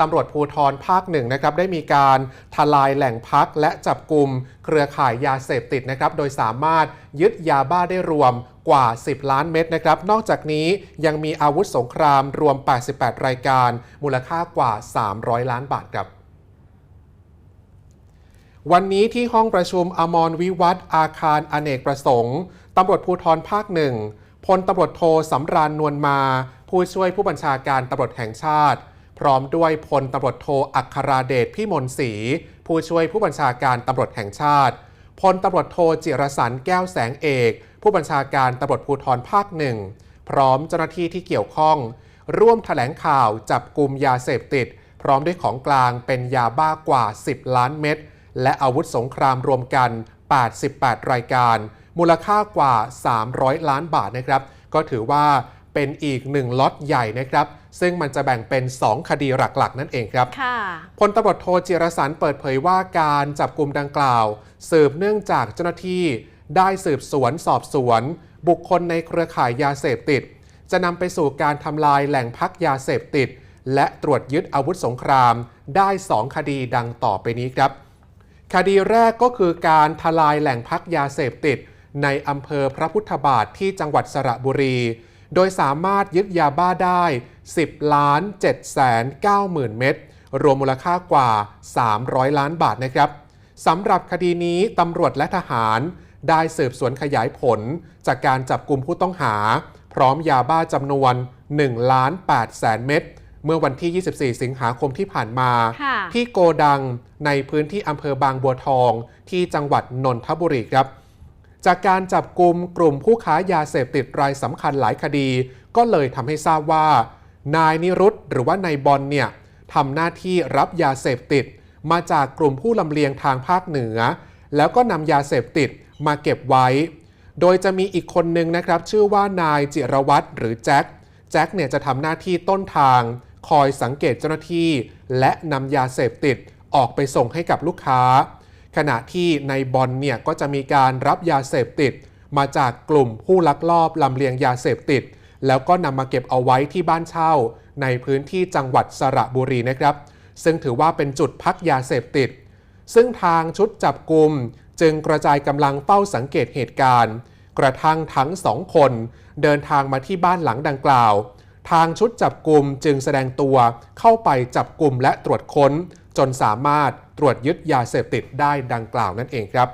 ตำรวจภูธรภาคหนึ่งนะครับได้มีการทลายแหล่งพักและจับกลุ่มเครือข่ายยาเสพติดนะครับโดยสามารถยึดยาบ้าได้รวมกว่า 10 ล้านเม็ดนะครับ นอกจากนี้ยังมีอาวุธสงครามรวม 88 รายการ มูลค่ากว่า 300 ล้านบาทครับวันนี้ที่ห้องประชุมอมรวิวัฒอาคารอเนกประสงค์ตำรวจภูธรภาคหนึ่งพลตำรวจโทสำราญนวลมา ผู้ช่วยผู้บัญชาการตำรวจแห่งชาติ พร้อมด้วยพลตำรวจโทอัคราเดชพิมลศรีผู้ช่วยผู้บัญชาการตำรวจแห่งชาติพลตำรวจโทจิรสันแก้วแสงเอก ผู้บัญชาการตำรวจภูธรภาคหนึ่งพร้อมเจ้าหน้าที่ที่เกี่ยวข้อง ร่วมแถลงข่าวจับกลุ่มยาเสพติด พร้อมด้วยของกลางเป็นยาบ้ากว่า 10 ล้านเม็ดและอาวุธสงครามรวมกัน 88 รายการ มูลค่ากว่า 300 ล้านบาทนะครับ ก็ถือว่าเป็นอีกหนึ่งล็อตใหญ่นะครับ ซึ่งมันจะแบ่งเป็น 2 คดีหลักๆ นั่นเองครับค่ะพลตำรวจโทจิรสันเปิดเผยว่าการจับกลุ่มดังกล่าว สืบเนื่องจากเจ้าหน้าที่ได้สืบสวนสอบสวน บุคคลในเครือข่ายยาเสพติด จะนำไปสู่การทำลายแหล่งพักยาเสพติด และตรวจยึดอาวุธสงคราม ได้ 2 คดีดังต่อไปนี้ครับ คดีแรกก็คือการทลายแหล่งพักยาเสพติด ในอำเภอพระพุทธบาทที่จังหวัดสระบุรี โดยสามารถยึดยาบ้าได้ 10ล้าน7แสน9หมื่นเม็ดรวมมูลค่ากว่า 300 ล้านบาทนะครับสำหรับคดีนี้ตำรวจและทหารได้สืบสวนขยายผล จากการจับกลุ่มผู้ต้องหา พร้อมยาบ้าจำนวน1ล้าน8แสนเม็ดเมื่อวันที่ 24 สิงหาคมที่ผ่านมาค่ะที่โกดังในพื้นที่อำเภอบางบัวทอง ที่จังหวัดนนทบุรีครับ จากการจับกลุ่มกลุ่มผู้ค้ายาเสพติดรายสำคัญหลายคดี ก็เลยทำให้ทราบว่า นายนิรุตหรือว่านายบอลเนี่ยทำหน้าที่รับยาเสพติด มาจากกลุ่มผู้ลำเลียงทางภาคเหนือ แล้วก็นำยาเสพติดมาเก็บไว้ โดยจะมีอีกคนนึงนะครับ ชื่อว่านายจิรวัตรหรือแจ็คแจ็คเนี่ยจะทำหน้าที่ต้นทาง คอยสังเกตเจ้าหน้าที่ และนำยาเสพติดออกไปส่งให้กับลูกค้า ขณะที่ในบอลเนี่ยก็จะมีการรับยาเสพติด มาจากกลุ่มผู้ลักลอบลำเลียงยาเสพติด แล้วก็นำมาเก็บเอาไว้ที่บ้านเช่า ในพื้นที่จังหวัดสระบุรีนะครับ ซึ่งถือว่าเป็นจุดพักยาเสพติด ซึ่งทางชุดจับกลุ่มจึงกระจายกำลังเฝ้าสังเกตเหตุการณ์ กระทั่งทั้งสองคน เดินทางมาที่บ้านหลังดังกล่าว ทางชุดจับกลุ่มจึงแสดงตัวเข้าไปจับกลุ่มและตรวจค้น จนสามารถตรวจยึดยาเสพติดได้ดังกล่าวนั่นเองครับ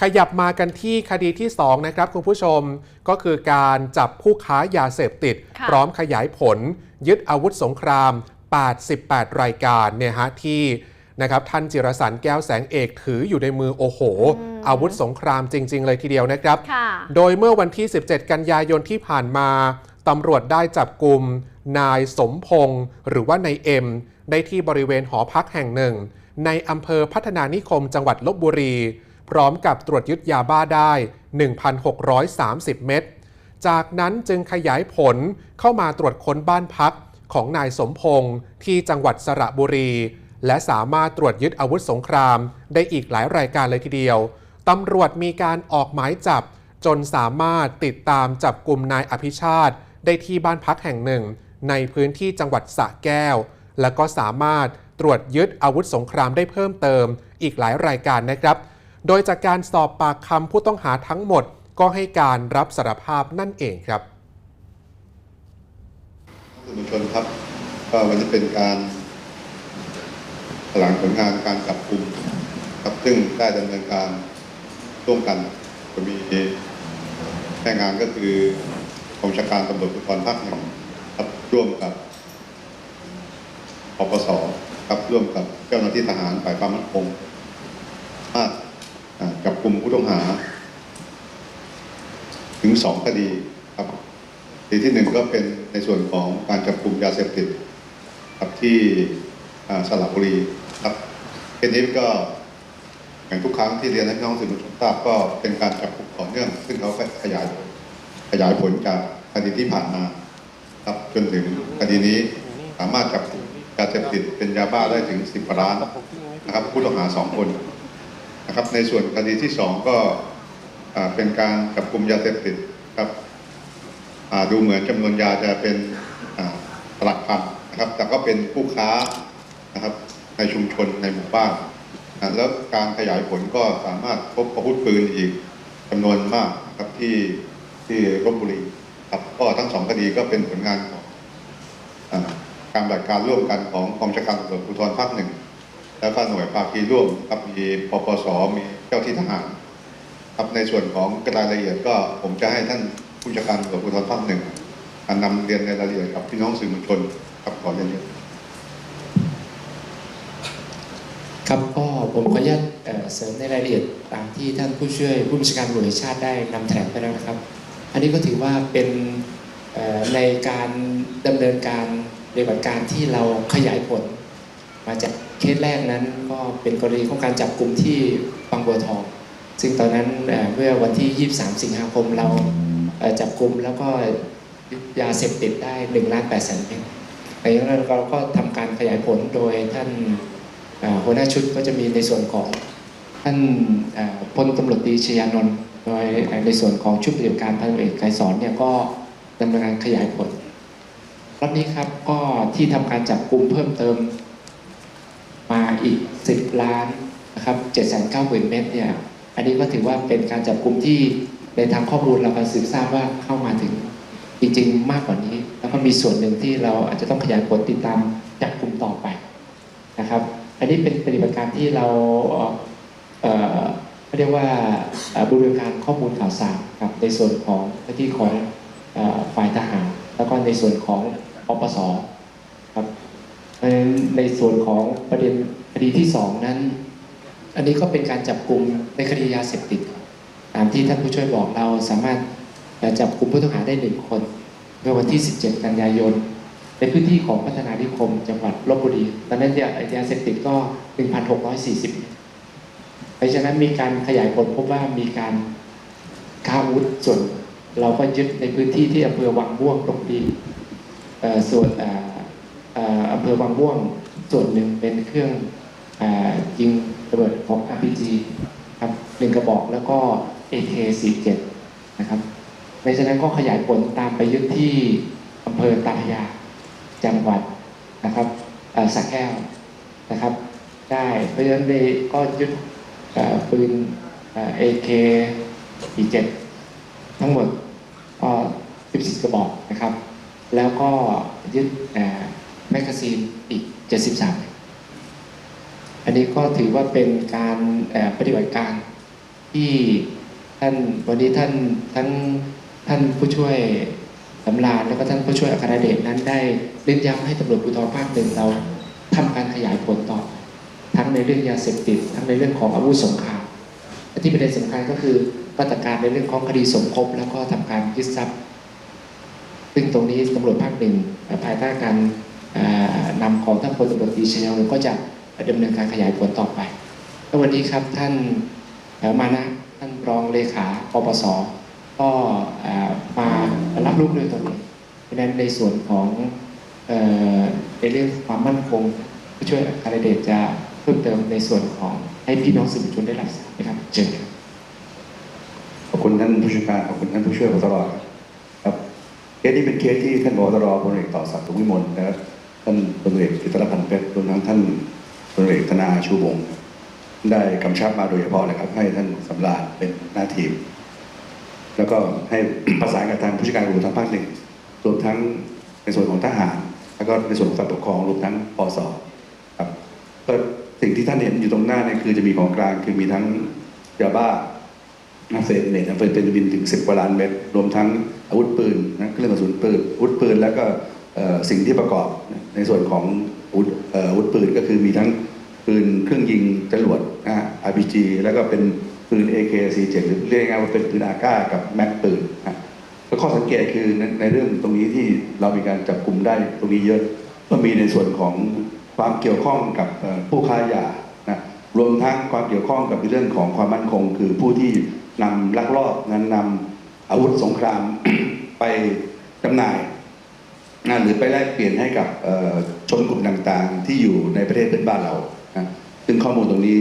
ขยับมากันที่คดีที่ 2 นะครับ คุณผู้ชมก็คือการจับผู้ค้ายาเสพติดค่ะพร้อมขยายผล ยึดอาวุธสงคราม 88 รายการเนี่ยฮะที่นะครับท่านจิรสันแก้วแสงเอกถืออยู่ในมือโอ้โห อาวุธสงครามจริง ๆ เลยทีเดียวนะครับค่ะโดยเมื่อวันที่ 17 กันยายนที่ผ่านมาตำรวจได้จับกลุ่มนายสมพงศ์หรือว่านายเอ็ม ได้ที่บริเวณหอพักแห่งหนึ่ง ในอำเภอพัฒนานิคมจังหวัดลบบุรี พร้อมกับตรวจยึดยาบ้าได้ 1,630 เม็ด จากนั้นจึงขยายผลเข้ามาตรวจค้นบ้านพักของนายสมพงศ์ที่จังหวัดสระบุรี และสามารถตรวจยึดอาวุธสงครามได้อีกหลายรายการเลยทีเดียว ตำรวจมีการออกหมายจับ จนสามารถติดตามจับกลุ่มนายอภิชาติ ได้ที่บ้านพักแห่งหนึ่ง ในพื้นที่จังหวัดสระแก้ว และก็สามารถตรวจยึดอาวุธสงครามได้เพิ่มเติม อีกหลายรายการนะครับ โดยจากการสอบปากคำผู้ต้องหาทั้งหมดก็ให้การรับสารภาพนั่นเองครับสื่อมวลชนครับก็วันนี้เป็นการแถลงผลงานการจับกลุ่มครับซึ่งได้ดำเนินการร่วมกันจะมีแม่งานก็คือกองชาการตำรวจภูธรภาคหนึ่งครับร่วมกับปปสครับร่วมกับเจ้าหน้าที่ทหารฝ่ายความมั่นคงสามารถอ่าจับกลุ่มผู้ต้องหา ถึงสองคดีครับคดีที่หนึ่งก็เป็นในส่วนของการจับกลุ่มยาเสพติดครับที่สระบุรีครับเคสนี้ก็อย่างทุกครั้งที่เรียนให้น้องสื่อมวลชนทราบก็เป็นการจับกลุ่มต่อเนื่อง ซึ่งเขาขยายขยายผลจากคดีที่ผ่านมาครับจนถึงคดีนี้สามารถจับกลุ่มยาเสพติดเป็นยาบ้าได้ถึง10กว่าล้านนะครับผู้ต้องหาสองคน นะครับในส่วนคดีที่สองก็เป็นการจับกลุ่มยาเสพติดครับดูเหมือนจำนวนยาจะเป็นหลักพันนะครับแต่ก็เป็นผู้ค้านะครับในชุมชนในหมู่บ้านแล้วการขยายผลก็สามารถพบอาวุธปืนอีกจำนวนมากครับที่ที่ลบบุรีครับก็ทั้งสองคดีก็เป็นผลงานของอการปฏิบัติการร่วมกันของกองชาการตำรวจภูธรภาคหนึ่ง แล้วก็หน่วยภาคีร่วมครับมีปปสมีเจ้าที่ทหารครับในส่วนของรายละเอียดก็ผมจะให้ท่านผู้จัดการตำรวจภูธรภาคหนึ่งอ่านำเรียนในรายละเอียดกับพี่น้องสื่อมวลชนครับขอเรียนครับก็ผมขออนุญาตเสริมในรายละเอียดตามที่ท่านผู้ช่วยผู้บัญชาการตำรวจแห่งชาติได้นำแถลงไปแล้วนะครับ อันนี้ก็ถือว่าเป็นในการดำเนินการปฏิบัติการที่เราขยายผล มาจากเคสแรกนั้นก็เป็นกรณีของการจับกลุ่มที่บางบัวทอง ซึ่งตอนนั้นเมื่อวันที่ 23 สิงหาคมเราจับกลุ่มแล้วก็ยาเสพติดได้1ล้าน8แสนเมตรในนั้นเราก็ทำการขยายผลโดยท่านหัวหน้าชุดก็จะมีในส่วนของท่านพลตำรวจตรีชยานนท์โดยในส่วนของชุดปฏิบัติการพันเอกไกรสอนเนี่ยก็ดำเนินการขยายผลรอบนี้ครับก็ที่ทำการจับกลุ่มเพิ่มเติม มาอีก 10 ล้านนะครับ7 9 0 0 0 0เมตรเนี่ยอันนี้ก็ถือว่าเป็นการจับกลุ่มที่ในทางข้อมูลเราก็สืบทราบว่าเข้ามาถึงจริงๆ มากกว่านี้ แล้วก็มีส่วนหนึ่งที่เราอาจจะต้องขยายผลติดตามจับกลุ่มต่อไปนะครับ อันนี้เป็นปฏิบัติการที่เราเอ่อเอ่อเรียกว่าบริการข้อมูลข่าวสารครับในส่วนของหน้าที่ของฝ่ายทหาร แล้วก็ในส่วนของปปส เพราะฉะนั้นในส่วนของประเด็นคดีที่สองนั้น อันนี้ก็เป็นการจับกลุ่มในคดียาเสพติด ตามที่ท่านผู้ช่วยบอกเราสามารถจับกลุ่มผู้ต้องหาได้หนึ่งคนเมื่อวันที่ 17 กันยายน ในพื้นที่ของพัฒนานิคม จังหวัดลบบุรี ตอนนั้นยายาเสพติดก็ 1,640เพราะฉะนั้นมีการขยายผลพบว่ามีการค้าอาวุธส่วนเราก็ยึดในพื้นที่ที่อำเภอวังม่วงลบบุรีส่วน อ่อเอ่ออำเภอวังม่วงส่วนหนึ่งเป็นเครื่องอยิงระเบิดของ RPG ครับหนึ่งกระบอกแล้วก็ AK47 นะครับในฉะนั้นก็ขยายผลตามไปยึดที่อำเภอตาพระยาจังหวัดนะครับสระแก้วนะครับ ได้เพราะฉะนั้นก็ยึดปืนเอเคอีเจ็ดทั้งหมดก็14กระบอกนะครับ แล้วก็ยึด แมกกาซีนอีก 73อันนี้ก็ถือว่าเป็นการปฏิบัติการที่ท่านวันนี้ท่านทั้งท่านผู้ช่วยสำราญแล้วก็ท่านผู้ช่วยอัครเดชนั้นได้เน้นย้ำให้ตำรวจภูธรภาคหนึ่งเราทำการขยายผลต่อ ทั้งในเรื่องยาเสพติด ทั้งในเรื่องของอาวุธสงครามที่ประเด็นสำคัญก็คือมาตรการในเรื่องของคดีสมคบ แล้วก็ทำการยึดทรัพย์ ซึ่งตรงนี้ตำรวจภาคหนึ่งภายใต้การ นำของท่านพลตำรวจตรีชยานนท์ก็จะดำเนินการขยายผลต่อไปแล้ววันนี้ครับท่านมานะท่านรองเลขาปปสก็มารับรู้โดยตนเองเพราะนั้นในส่วนของเอ่อในเรื่องความมั่นคงผู้ช่วยอาคาเดชจะเพิ่มเติมในส่วนของให้พี่น้องสื่อมวลชนได้รับทราบนะครับเชิญครับขอบคุณท่านผู้ช่วยการขอบคุณท่านผู้ช่วยพบตรครับเคสนี้เป็นเคสที่ท่านพบตรพลเอกต่อศักดิ์สุขวิมลนะครับ ท่านพลเอกกิตรพันธ์เพชรรวมทั้งท่านพลเอกธนาชูวงศ์ได้กำชับมาโดยเฉพาะนะครับให้ท่านสำราญเป็นหน้าทีม แล้วก็ให้ประสานกับทางผู้ช่วยการตำรวจทางภาคหนึ่งรวมทั้งในส่วนของทหาร แล้วก็ในส่วนของฝ่ายปกครองรวมทั้งปสครับก็สิ่งที่ท่านเห็นอยู่ตรงหน้าเนี่ยคือจะมีของกลางคือมีทั้งยาบ้านะเศษเน็ตนะเป็นเป็นบินถึงสิบกว่าล้านเม็ดรวมทั้งอาวุธปืนนะเครื่องกระสุนปืนอาวุธปืนแล้วก็ สิ่งที่ประกอบในส่วนของอาวุธปืนก็คือมีทั้งปืนเครื่องยิงจรวดนะฮะ RPG แล้วก็เป็นปืน AK47 หรือเรียกง่ายๆว่าเป็นปืนอาก้ากับแม็กปืนนะแล้วข้อสังเกตคือในเรื่องตรงนี้ที่เรามีการจับกลุ่มได้ตรงนี้เยอะก็มีในส่วนของความเกี่ยวข้องกับผู้ค้ายานะรวมทั้งความเกี่ยวข้องกับเรื่องของความมั่นคง คือผู้ที่นำลักลอบนั้นนำอาวุธสงครามไปจำหน่าย หรือไปแลกเปลี่ยนให้กับชนกลุ่มต่างๆ ที่อยู่ในประเทศเพื่อนบ้านเรานะซึ่งข้อมูลตรงนี้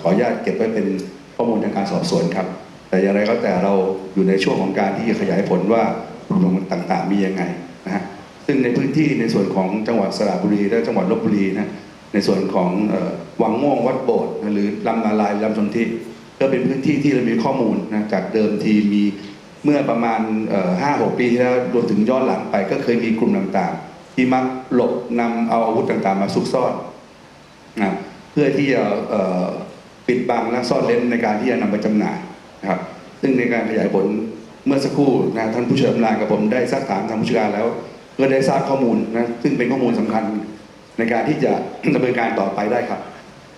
ขออนุญาตเก็บไว้เป็นข้อมูลทางการสอบสวนครับ แต่อย่างไรก็แต่เราอยู่ในช่วงของการที่จะขยายผลว่ากลุ่มต่างๆ มียังไงนะฮะซึ่งในพื้นที่ในส่วนของจังหวัดสระบุรีและจังหวัดลบบุรีนะในส่วนของวังม่วงวัดโบสถ์หรือลำนาลายลำสนธิก็เป็นพื้นที่ที่เรามีข้อมูลนะจากเดิมทีมี เมื่อประมาณห้าหกปีที่แล้วรวมถึงย้อนหลังไป ก็เคยมีกลุ่มต่างๆ ที่มักหลบนำเอาอาวุธต่างๆ มาซุกซ่อนนะเพื่อที่จะปิดบังและซ่อนเร้นในการที่จะนำไปจำหน่ายนะครับ ซึ่งในการขยายผลเมื่อสักครู่นะท่านผู้เชี่ยวชาญกับผมได้ซักถามทางผู้จัดการแล้ว ก็ได้ทราบข้อมูลนะซึ่งเป็นข้อมูลสำคัญในการที่จะดำเนินการต่อไปได้ครับ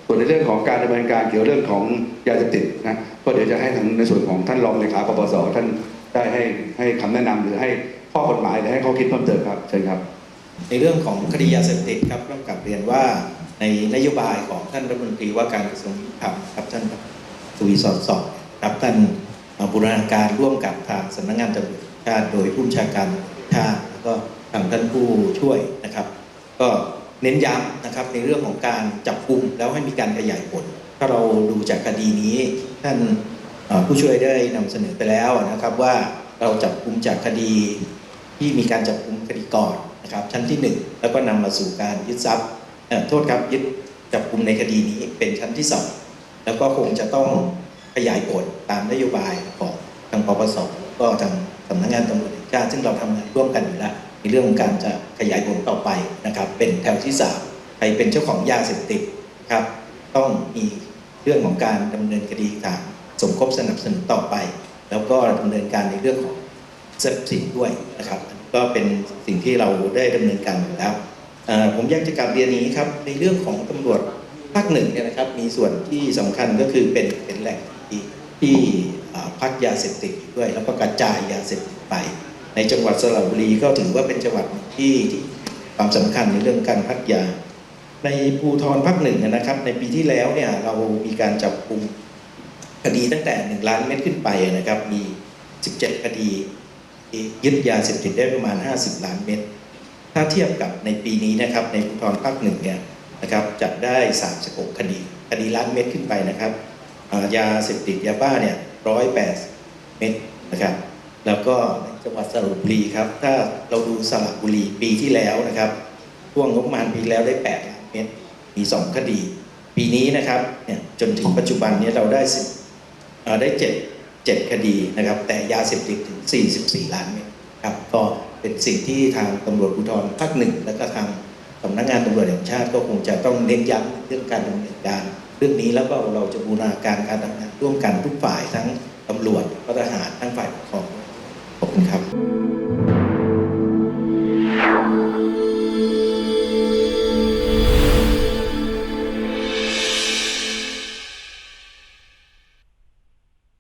ส่วนในเรื่องของการดำเนินการเกี่ยวเรื่องของยาเสพติดนะก็เดี๋ยวจะให้ทางในส่วนของท่านรองเลขาปปสท่าน ได้ให้ให้คำแนะนำหรือให้ข้อกฎหมายหรือให้ข้อคิดเพิ่มเติมครับเชิญครับ ในเรื่องของคดียาเสพติดครับต้องกลับเรียนว่าในนโยบายของท่านรัฐมนตรีว่าการกระทรวงยุติธรรมครับท่านทวีสอดสอบครับท่านบูรณาการร่วมกับทางสำนักงานตำรวจชาติโดยผู้บัญชาการตำรวจแห่งชาติแล้วก็ทางท่านผู้ช่วยนะครับ ก็เน้นย้ำนะครับในเรื่องของการจับกลุ่มแล้วให้มีการขยายผล ถ้าเราดูจากคดีนี้ท่าน ผู้ช่วยได้นำเสนอไปแล้วนะครับว่าเราจับกลุ่มจากคดีที่มีการจับกลุ่มคดีก่อนนะครับชั้นที่ 1 แล้วก็นำมาสู่การยึดทรัพย์โทษครับยึดจับกลุ่มในคดีนี้เป็นชั้นที่ 2 แล้วก็คงจะต้องขยายผลตามนโยบายของทางปปสก็ทางสำนักงานตำรวจแห่งชาติซึ่งเราทำงานร่วมกันอยู่แล้วในเรื่องของการจะขยายผลต่อไปนะครับเป็นแถวที่3ใครเป็นเจ้าของยาเสพติดครับต้องมีเรื่องของการดำเนินคดีทาง สมคบสนับสนุนต่อไป แล้วก็ดำเนินการในเรื่องของทรัพย์สินด้วยนะครับ ก็เป็นสิ่งที่เราได้ดำเนินการอยู่แล้วผมอยากจะกลับเรียนนี้ครับในเรื่องของตำรวจภาคหนึ่งเนี่ยนะครับ มีส่วนที่สำคัญก็คือเป็นเป็นแหล่งที่ที่พักยาเสพติดด้วย แล้วก็กระจายยาเสพติดไป ในจังหวัดสระบุรีก็ถือว่าเป็นจังหวัดที่ที่ความสำคัญในเรื่องการพักยา ในภูทรภาคหนึ่งนะครับ ในปีที่แล้วเนี่ยเรามีการจับกลุ่ม ดีตั้งแต่ 1 ล้านเม็ดขึ้นไปนะครับ มี 17 คดียึดยาเสพติดได้ประมาณ 50 ล้านเม็ดถ้าเทียบกับในปีนี้นะครับ ในภูธรภาคหนึ่งเนี่ยนะครับจับได้ 36 คดี คดีล้านเม็ดขึ้นไปนะครับยาเสพติดยาบ้าเนี่ย108 เม็ดนะครับ แล้วก็จังหวัดสระบุรีครับ ถ้าเราดูสระบุรีปีที่แล้วนะครับช่วงงบประมาณปีแล้วได้ 8 ล้านเม็ดมี 2 คดี ปีนี้นะครับเนี่ยจนถึงปัจจุบันนี้เราได้สิบ ได้เจ็ดเจ็ดคดีนะครับ แต่ยาเสพติดถึง 44 ล้านเม็ดครับก็เป็นสิ่งที่ทางตำรวจภูธรภาคหนึ่งและก็ทางสำนักงานตำรวจแห่งชาติก็คงจะต้องเน้นย้ำเรื่องการดำเนินการเรื่องนี้แล้วก็เราจะบูรณาการการทำงานร่วมกันทุกฝ่ายทั้งตำรวจทหารทั้งฝ่ายปกครองครับ